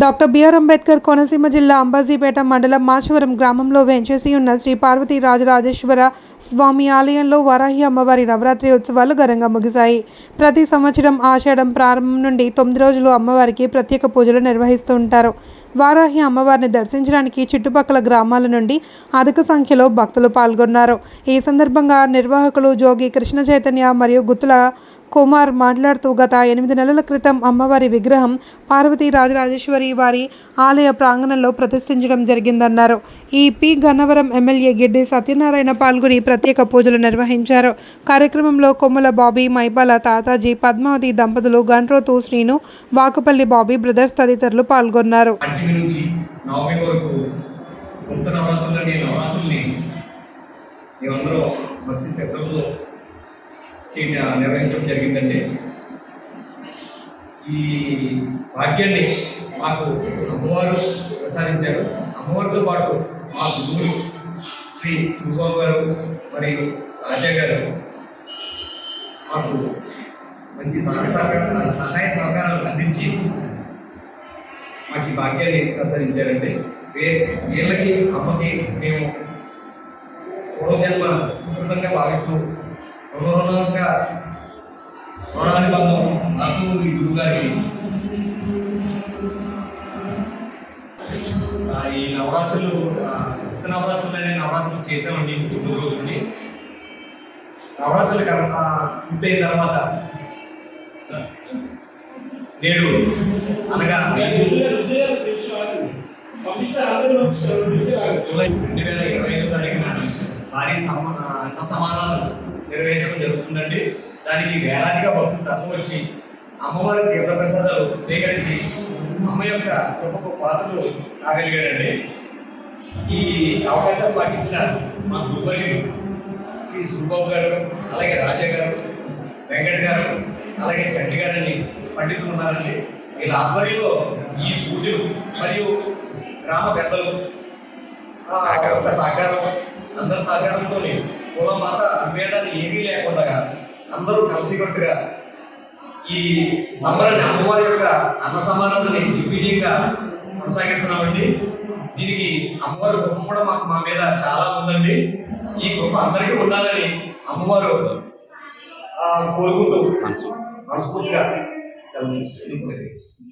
Doctor BR Ambedkar Konaseema జిల్లా అంబాజీపేట మండలం మాచవరం గ్రామంలో వేంచేసి ఉన్న శ్రీ పార్వతీ రాజరాజేశ్వర స్వామి ఆలయంలో వరాహి అమ్మవారి నవరాత్రి ఉత్సవాలు ఘనంగా ముగిశాయి. ప్రతి సంవత్సరం ఆషాఢం ప్రారంభం నుండి తొమ్మిది రోజులు అమ్మవారికి ప్రత్యేక పూజలు నిర్వహిస్తూ ఉంటారు. వారాహి అమ్మవారిని దర్శించడానికి చుట్టుపక్కల గ్రామాల నుండి అధిక సంఖ్యలో భక్తులు పాల్గొన్నారు. ఈ సందర్భంగా నిర్వాహకులు జోగి కృష్ణ చైతన్య మరియు గుత్తుల కుమార్ మాట్లాడుతూ గత ఎనిమిది నెలల క్రితం అమ్మవారి విగ్రహం పార్వతీ రాజరాజేశ్వరి వారి ఆలయ ప్రాంగణంలో ప్రతిష్ఠించడం జరిగిందన్నారు. ఈ పి. గన్నవరం ఎమ్మెల్యే గిడ్డి సత్యనారాయణ పాల్గొని ప్రత్యేక పూజలు నిర్వహించారు. కార్యక్రమంలో కొమ్మల బాబీ మైపాల తాతాజీ పద్మావతి దంపతులు గంట్రోతు శ్రీను వాకుపల్లి బాబీ బ్రదర్స్ తదితరులు పాల్గొన్నారు. పంచమి నిర్వహించడం జరిగిందండి. ఈ భాగ్యాన్ని మాకు అమ్మవారు ప్రసాదించారు. అమ్మవారితో పాటు మా గురువు శ్రీ సుబాబు గారు మరియు రాజా గారు మాకు మంచి సహాయ సహకారం సహాయ సహకారాలు అందించి మాకు ఈ భాగ్యాన్ని ప్రసాదించారండి. వే వీళ్ళకి అమ్మకి మేము పూర్వజన్మ సుకృతంగా భావిస్తూ రుణానుబంధం నాకు ఈ ఈ నవరాత్రులు ఆ, కొత్త నవరాత్రులు అనే నవరాత్రులు చేసామండి తొమ్మిది రోజులకి నవరాత్రులు కర- పూర్తయిన తర్వాత నేడు అనగా ఐదు జూలై రెండు వేల ఇరవై ఐదో తారీఖున భారీ సమా అన్న సమాధానం నిర్వహించడం జరుగుతుందండి. దానికి వేలాదిగా భక్తులు తక్కువ వచ్చి అమ్మవారి తీర్థప్రసాదాలు స్వీకరించి అమ్మ యొక్క గొప్ప పాత్రలు కాగలిగారండి ఈ అవకాశాలు పాటించిన మా గురువర్యులు శ్రీ సుబాబు గారు అలాగే రాజా గారు వెంకట్ గారు అలాగే చంటి గారని పండితులు ఉన్నారండి. వీళ్ళ ఆధ్వర్యంలో ఈ పూజలు మరియు గ్రామ పెద్దలు యొక్క సహకారం. అందరి సహకారంతో కుల మాత విభేదాలు ఏమీ లేకుండా అందరూ కలిసికట్టుగా ఈ సంబరాన్ని అమ్మవారి యొక్క అన్న సమానాన్ని దిగ్విజయంగా కొనసాగిస్తున్నామండి. దీనికి అమ్మవారి కృప కూడా మాకు మా మీద చాలా ఉందండి. ఈ కృప అందరికీ ఉండాలని అమ్మవారు కోరుకుంటూ మనస్ఫూర్తిగా సెలవు.